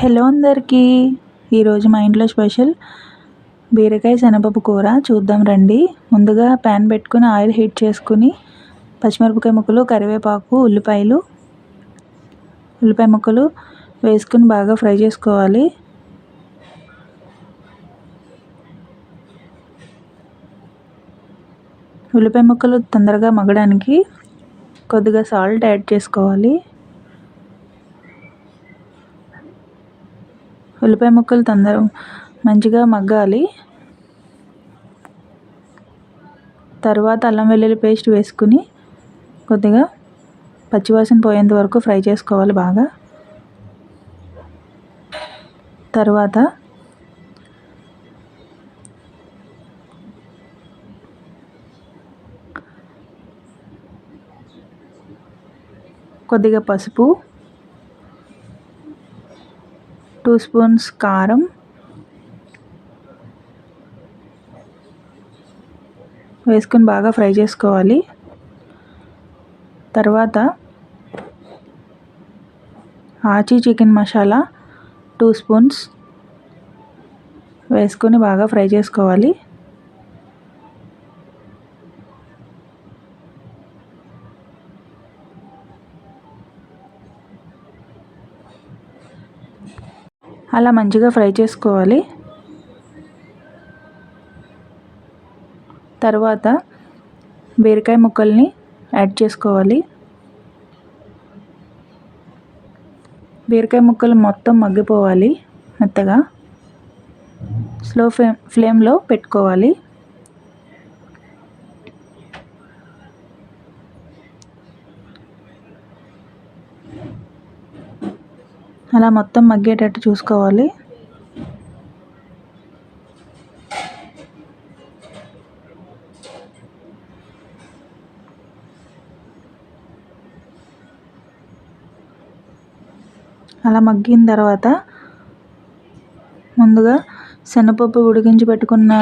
Hello అందరికీ. ఈరోజు మా ఇంట్లో స్పెషల్ బీరకాయ శనగపప్పు కూర. చూద్దాం రండి. ముందుగా ప్యాన్ పెట్టుకుని ఆయిల్ హీట్ చేసుకుని పచ్చిమిరపకాయ ముక్కలు కరివేపాకు ఉల్లిపాయలు ఉల్లిపాయ ముక్కలు వేసుకుని బాగా ఫ్రై చేసుకోవాలి. ఉల్లిపాయ ముక్కలు తొందరగా మగ్గడానికి కొద్దిగా సాల్ట్ యాడ్ చేసుకోవాలి. ఉల్లిపాయ ముక్కలు తొందర మంచిగా మగ్గాలి. తర్వాత అల్లం వెల్లుల్లి పేస్ట్ వేసుకుని కొద్దిగా పచ్చివాసన పోయేంత వరకు ఫ్రై చేసుకోవాలి బాగా. తర్వాత కొద్దిగా పసుపు టూ స్పూన్స్ కారం. వేసుకొని బాగా ఫ్రై చేసుకోవాలి. తర్వాత ఆచి చికెన్ మసాలా టూ స్పూన్స్ వేసుకొని బాగా ఫ్రై చేసుకోవాలి. అలా మంచిగా ఫ్రై చేసుకోవాలి. తర్వాత బీరకాయ ముక్కల్ని యాడ్ చేసుకోవాలి. బీరకాయ ముక్కలు మొత్తం మగ్గిపోవాలి మెత్తగా. స్లో ఫ్లేమ్ ఫ్లేమ్లో పెట్టుకోవాలి. అలా మొత్తం మగ్గేటట్టు చూసుకోవాలి. అలా మగ్గిన తర్వాత ముందుగా శనగపప్పు ఉడికించి పెట్టుకున్న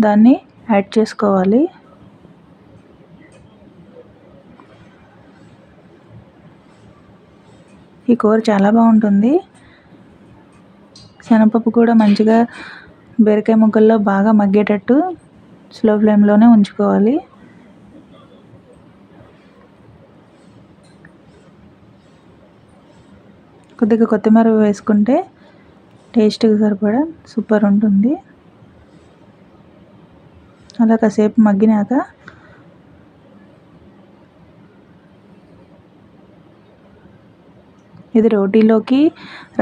దాన్ని యాడ్ చేసుకోవాలి. ఈ కూర చాలా బాగుంటుంది. శనగపప్పు కూడా మంచిగా బీరకాయ ముక్కల్లో బాగా మగ్గేటట్టు స్లో ఫ్లేమ్లోనే ఉంచుకోవాలి. కొద్దిగా కొత్తిమీర వేసుకుంటే టేస్ట్కి సరిపడా సూపర్ ఉంటుంది. అలా కాసేపు మగ్గినాక ఇది రోటీలోకి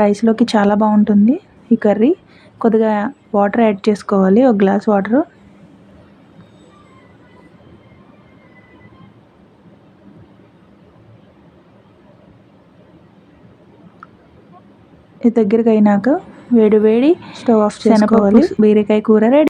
రైస్లోకి చాలా బాగుంటుంది ఈ కర్రీ. కొద్దిగా వాటర్ యాడ్ చేసుకోవాలి. ఒక గ్లాస్ వాటర్. ఇది దగ్గరికి అయినాక వేడి వేడి స్టవ్ ఆఫ్ చేసుకోవాలి. బీరకాయ కూర రెడీ.